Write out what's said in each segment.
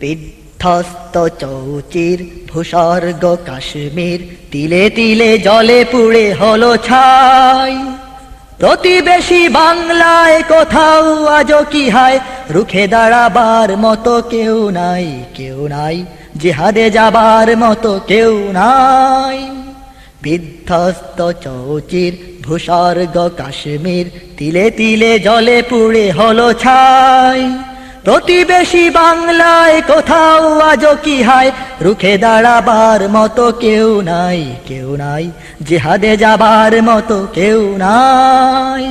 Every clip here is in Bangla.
বিধ্বস্ত চৌচির, ভূস্বর্গ কাশ্মীর, তিলে তিলে জলে পুড়ে হলো ছাই। প্রতিবেশী বাংলায় কোথাও আজও কি হায়? রুখে দাঁড়াবার মতো কেউ নাই কেউ নাই। জিহাদে যাবার মতো কেউ নাই। বিধ্বস্ত চৌচির, ভূস্বর্গ কাশ্মীর, তিলে তিলে জলে পুড়ে হলো ছাই। প্রতিবেশী বাংলায় কোথাও আজও কি হায়? রুখে দাঁড়াবার মতো কেউ নাই কেউ নাই। জেহাদে যাবার মতো কেউ নাই।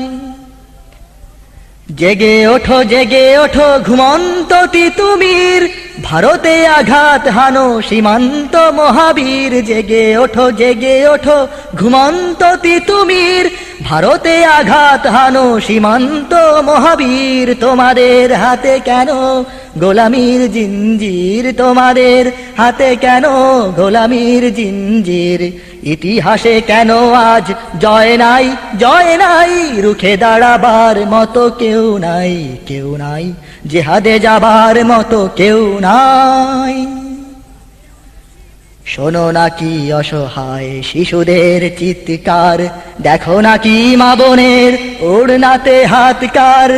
জেগে ওঠো জেগে ওঠো ঘুমন্ত তিতুমির ভারতে আঘাত হানো সীমান্ত মহাবীর। জেগে ওঠো জেগে ওঠো ঘুমন্ত তিতুমির ভারতে আঘাত হানো সীমান্ত মহাবীর তোমাদের হাতে কেন? গোলামীর জিঞ্জির তোমাদের হাতে কেন? গোলামীর জিঞ্জির ইতিহাসে কেন আজ জয় নাই? জয় নাই, রুখে দাঁড়াবার মতো কেউ নাই কেউ নাই। জেহাদে যাবার মতো কেউ নাই। শোনো নাকি অসহায় শিশুদের চিৎকার, দেখো নাকি মা বোনের ওড়নাতে হাতকার।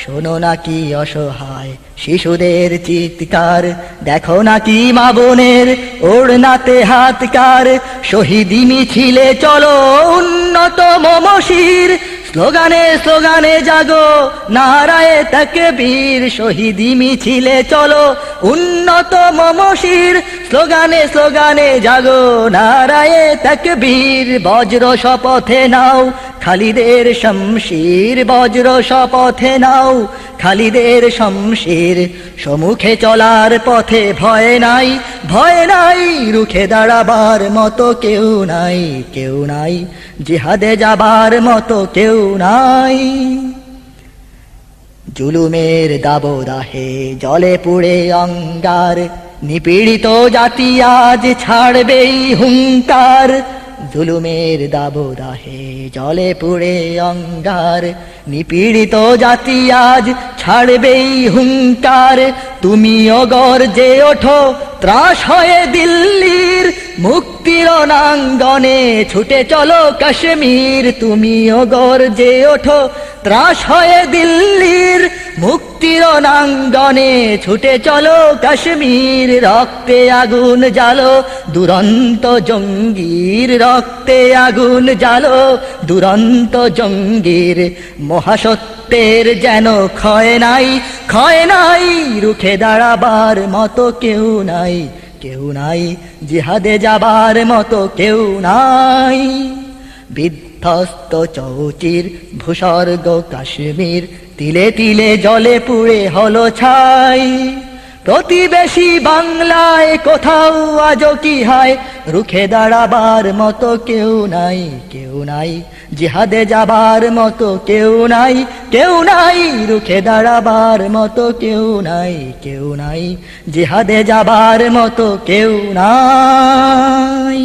শোনো নাকি অসহায় শিশুদের চিৎকার, দেখো নাকি মা বোনের ওড়নাতে হাতকার। শহীদি মিছিলে চলো উন্নত মমশির স্লোগানে স্লোগানে জাগো নারায়ে তাকে বীর শহীদি মিছিলে চলো উন্নত মমশির স্লোগানে স্লোগানে, জাগো নারায়ে তাকে বীর বজ্র শপথে নাও। খালিদের শমশির, বজ্র শপথে নাও। খালিদের শমশির সম্মুখে চলার পথে ভয় নাই। ভয় নাই, রুখে দাঁড়াবার মতো কেউ নাই কেউ নাই। জিহাদে যাবার মতো কেউ নাই। জুলুমের দাবদাহে জলে পুড়ে অঙ্গার নিপীড়িত জাতি আজ ছাড়বেই হুঙ্কার। জুলুমের দাবদাহে জলে পুড়ে অঙ্গার। নিপীড়িত জাতি আজ ছাড়বেই হুঙ্কার। তুমি অগর যে ওঠো, ত্রাস হয়ে দিল্লির মুক্তির নাঙ্গনে ছুটে চলো কাশ্মীর। তুমি অগর যে ওঠো, ত্রাস হয়ে দিল্লির মুক্তির নাঙ্গনে ছুটে চলো, কাশ্মীর রক্তে আগুন জালো দুরন্ত জঙ্গির রক্তে আগুন জালো দুরন্ত জঙ্গির মহাসত্যের যেন ক্ষয় নাই ক্ষয় নাই, রুখে দাঁড়াবার মতো কেউ নাই কেউ নাই, জিহাদে যাবার মতো কেউ নাই। বিধ্বস্ত চৌচির, ভূস্বর্গ কাশ্মীর, তিলে তিলে জলে পুড়ে হলো ছাই। প্রতিবেশী বাংলায় কোথাও আজ কি হয়? রুখে দাঁড়াবার মতো কেউ নাই কেউ নাই। জিহাদে যাবার মতো কেউ নাই কেউ নাই। রুখে দাঁড়াবার মতো কেউ নাই কেউ নাই। জিহাদে যাবার মতো কেউ নাই।